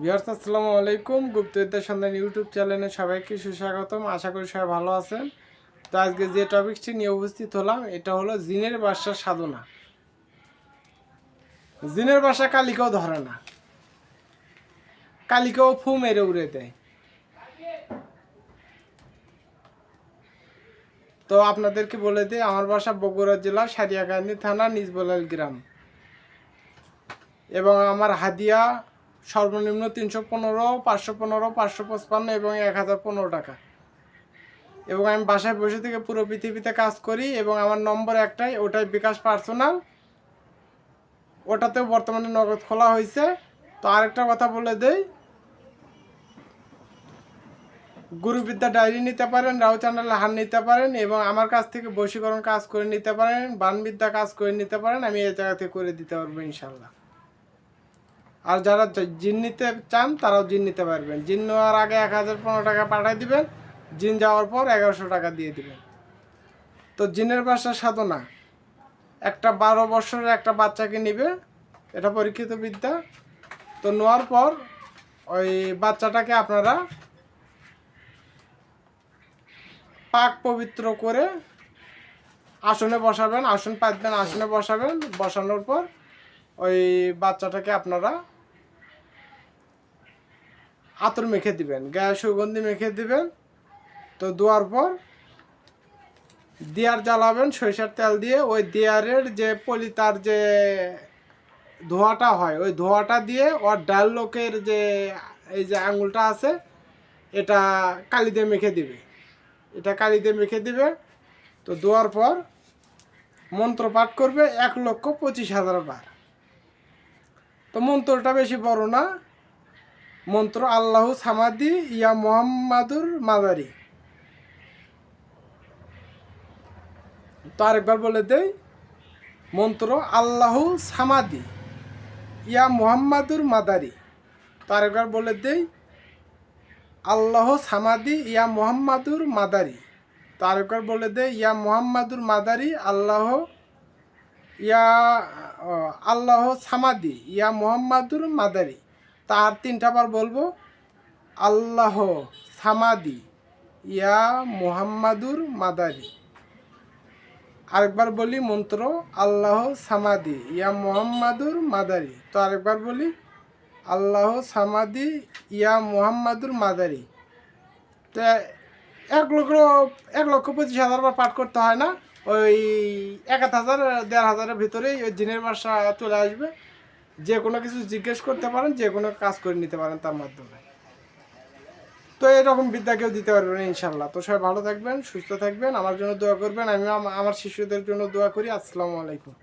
Viewers, আসসালামু আলাইকুম। গুপ্তবিদ্যার সন্ধান ইউটিউব চ্যানেলে সবাইকে সুস্বাগতম। আশা করি সবাই ভালো আছেন। তো আজকে যে টপিকটি নিয়ে উপস্থিত হলাম, এটা হলো জিনের বাসার সাধনা। জিনের বাসা কালিকাও ধরে না। কালিকাও ফু মেরে উড়ে দেয়। তো আপনাদেরকে বলে দিই, আমার বাসা বগুড়া জেলা, সারিয়াকান্দি থানা নিজবলাল গ্রাম। এবং আমার হাদিয়া সর্বনিম্ন তিনশো পনেরো, পাঁচশো পনেরো, পাঁচশো পঁচপান্ন এবং এক হাজার পনেরো টাকা। এবং আমি বাসায় বসে থেকে পুরো পৃথিবীতে কাজ করি এবং আমার নম্বর একটাই, ওটাই বিকাশ পার্সোনাল। ওটাতেও বর্তমানে নগদ খোলা হয়েছে। তো আরেকটা কথা বলে দেই, গুরুবিদ্যা ডায়েরি নিতে পারেন রাও চ্যানেলে হার নিতে পারেন এবং আমার কাছ থেকে বশীকরণ কাজ করে নিতে পারেন, বানবিদ্যা কাজ করে নিতে পারেন, আমি এই জায়গা থেকে করে দিতে পারব ইনশাল্লাহ আর যারা জিন নিতে চান, তারাও জিন নিতে পারবেন। জিন নেওয়ার আগে এক হাজার পনেরো টাকা পাঠিয়ে দিবেন, জিন যাওয়ার পর এগারোশো টাকা দিয়ে দিবেন। তো জিনের বাসা সাধনা। একটা বারো বছরের একটা বাচ্চাকে নিবে, এটা পরীক্ষিত বিদ্যা। তো নেওয়ার পর ওই বাচ্চাটাকে আপনারা পাক পবিত্র করে আসনে বসাবেন, আসন পাতবেন, আসনে বসাবেন। বসানোর পর ওই বাচ্চাটাকে আপনারা আতর মেখে দিবেন, গায়ে সুগন্ধি মেখে দিবেন। তো দেওয়ার পর দিয়ার জ্বালাবেন, সরিষার তেল দিয়ে। ওই দিয়ারের যে পলিতার যে ধোঁয়াটা হয়, ওই ধোঁয়াটা দিয়ে ওর ডাল লোকের যে, এই যে আঙুলটা আছে, এটা কালি দিয়ে মেখে দিবে। এটা কালি দিয়ে মেখে দিবে। তো দেওয়ার পর মন্ত্র পাঠ করবে এক লক্ষ পঁচিশ হাজার বার। তো মন্ত্রটা বেশি বড় না মন্ত্র আল্লাহ সামাদি ইয়া মোহাম্মাদুর মাদারি। তো আরেকবার বলে দেই, মন্ত্র আল্লাহ সামাদি ইয়া মোহাম্মাদুর মাদারি। তো আরেকবার বলে দেই, আল্লাহ সামাদি ইয়া মোহাম্মাদুর মাদারি। তো আরেকবার বলে দেই, ইয়া মোহাম্মাদুর মাদারি আল্লাহ ইয়া আল্লাহ সামাদি ইয়া মোহাম্মাদুর মাদারি। তার তিনটা বার বলব, আল্লাহ সামাদি, ইয়া মোহাম্মাদুর মাদারি আরেকবার বলি মন্ত্র, আল্লাহ সামাদি, ইয়া মোহাম্মাদুর মাদারি তো আরেকবার বলি, আল্লাহ সামাদি, ইয়া মোহাম্মাদুর মাদারি তো এক লক্ষ এক লক্ষ পঁচিশ হাজার বার পাঠ করতে হয় না, ওই এক হাজার, দেড় হাজারের ভিতরেই ওই জিনের বাসা চলে আসবে। যে কোনো কিছু জিজ্ঞেস করতে পারেন, যে কোনো কাজ করে নিতে পারেন তার মাধ্যমে। তো এরকম বিদ্যা কেউ দিতে পারবেন ইনশাল্লাহ তো সবাই ভালো থাকবেন, সুস্থ থাকবেন। আমার জন্য দোয়া করবেন। আমি আমার শিশুদের জন্য দোয়া করি। আসসালামু আলাইকুম।